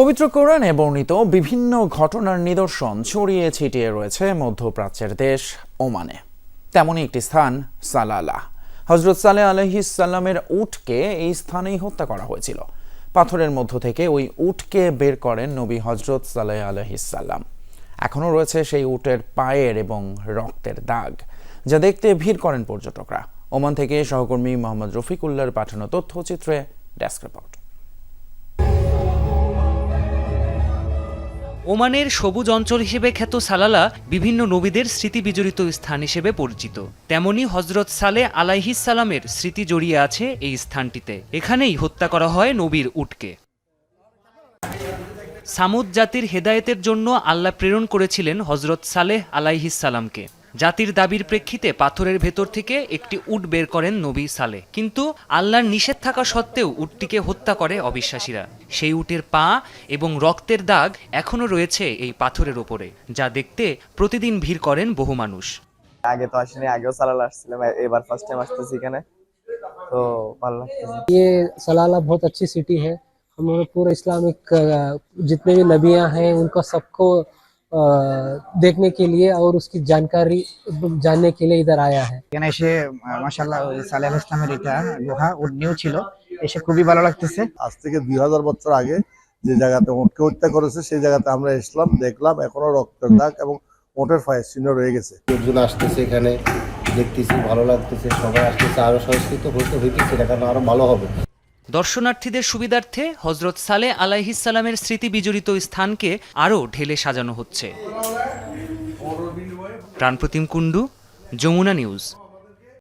পবিত্র কোরআনে বর্ণিত বিভিন্ন ঘটনার নিদর্শন ছড়িয়ে ছিটিয়ে রয়েছে মধ্যপ্রাচ্যের দেশ ওমানে। তেমনই একটি স্থান সালালা। হজরত সালে আলহিসাল্লামের উটকে এই স্থানেই হত্যা করা হয়েছিল। পাথরের মধ্য থেকে ওই উটকে বের করেন নবী হজরত সালেহ আলহিসাল্লাম এখনও রয়েছে সেই উটের পায়ের এবং রক্তের দাগ, যা দেখতে ভিড় করেন পর্যটকরা। ওমান থেকে সহকর্মী মোহাম্মদ রফিকুল্লার পাঠানো তথ্যচিত্রে ডেস্ক রিপোর্ট। ওমানের সবুজ অঞ্চল হিসেবে খ্যাত সালালা বিভিন্ন নবীদের স্মৃতি বিজড়িত স্থান হিসেবে পরিচিত। তেমনি হজরত সালে আলাইহিস সালামের স্মৃতি জড়িয়ে আছে এই স্থানটিতে। এখানেই হত্যা করা হয় নবীর উটকে। সামুদ জাতির হেদায়েতের জন্য আল্লাহ প্রেরণ করেছিলেন হজরত সালেহ আলাইহিস সালামকে। জাতির দাবির প্রেক্ষিতে পাথরের ভেতর থেকে একটি উট বের করেন নবী সালে কিন্তু আল্লাহর নিষেধ থাকা সত্ত্বেও উটটিকে হত্যা করে অবিশ্বাসীরা সেই উটের পা এবং রক্তের দাগ এখনও রয়েছে এই পাথরের ওপরে যা দেখতে প্রতিদিন ভিড় করেন বহু মানুষ আগে তো আসিনি আগেও সালাল আসছিলাম এ- এবার ফার্স্ট টাইম আসতেছি এখানে তো ভালো লাগতেছে ये सलाला बहुत अच्छी सिटी है हम लोग पूरे इस्लामिक अ, जितने भी नबियां हैं उनको सबको अ, देखने के लिए और उसकी जानकारी जानने के लिए इधर आया है এখানে এসে মাসাল্লাহ সালেহ ইসলামের এটা গুহা উড নিউ ছিল এসে খুবই ভালো লাগতেছে আজ থেকে দুই হাজার বছর আগে যে জায়গাতে ওটকে হত্যা করেছে সেই জায়গাতে আমরা এসলাম দেখলাম এখনো রক্তের দাগ এবং ওটের ফায়ার চিহ্ন রয়ে গেছে লোকজন আসতেছে এখানে দেখতেছি ভালো লাগতেছে সবাই আসতেছে আরো সংস্কৃত হইতে হইতেছে এটা কেন আরো ভালো হবে দর্শনার্থীদের সুবিধার্থে হজরত সালে আলাইহিসালামের স্মৃতি বিজড়িত স্থানকে আরও ঢেলে সাজানো হচ্ছে। প্রাণপ্রতিম কুণ্ডু, যমুনা নিউজ।